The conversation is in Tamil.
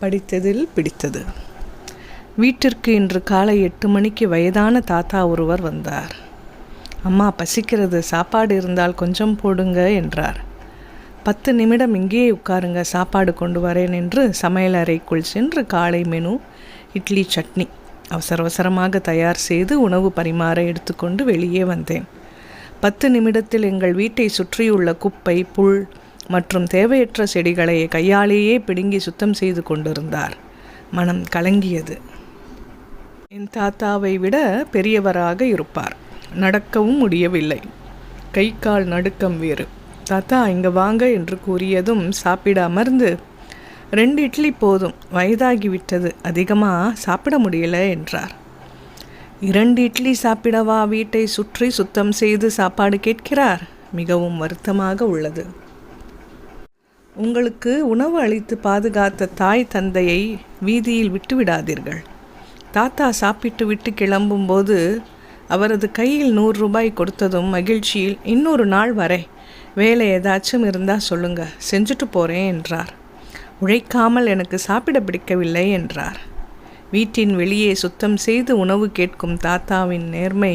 படித்ததில் பிடித்தது. வீட்டிற்கு இன்று காலை எட்டு மணிக்கு வயதான தாத்தா ஒருவர் வந்தார். அம்மா பசிக்கிறது. சாப்பாடு இருந்தால் கொஞ்சம் போடுங்க என்றார். பத்து நிமிடம் இங்கேயே உட்காருங்க. சாப்பாடு கொண்டு வரேன் என்று சமையலறைக்குள் சென்று காலை மெனு இட்லி சட்னி அவசர அவசரமாக தயார் செய்து உணவு பரிமாற எடுத்துக்கொண்டு வெளியே வந்தேன். பத்து நிமிடத்தில் எங்கள் வீட்டை சுற்றியுள்ள குப்பை புல் மற்றும் தேவையற்ற செடிகளை கையாலேயே பிடுங்கி சுத்தம் செய்து கொண்டிருந்தார். மனம் கலங்கியது. என் தாத்தாவை விட பெரியவராக இருப்பார். நடக்கவும் முடியவில்லை. கை கால் நடுக்கம் வேறு. தாத்தா இங்கே வாங்க என்று கூறியதும் சாப்பிட அமர்ந்து ரெண்டு இட்லி போதும் வயதாகிவிட்டது அதிகமாக சாப்பிட முடியல என்றார். இரண்டு இட்லி சாப்பிடவா வீட்டை சுற்றி சுத்தம் செய்து சாப்பாடு கேட்கிறார்? மிகவும் வருத்தமாக உள்ளது. உங்களுக்கு உணவு அளித்து பாதுகாத்த தாய் தந்தையை வீதியில் விட்டுவிடாதீர்கள். தாத்தா சாப்பிட்டு விட்டு கிளம்பும்போது அவரது கையில் நூறு ரூபாய் கொடுத்ததும் மகிழ்ச்சியில் இன்னொரு நாள் வரை வேலை ஏதாச்சும் இருந்தால் சொல்லுங்க செஞ்சுட்டு போகிறேன் என்றார். உழைக்காமல் எனக்கு சாப்பிட பிடிக்கவில்லை என்றார். வீட்டின் வெளியே சுத்தம் செய்து உணவு கேட்கும் தாத்தாவின் நேர்மை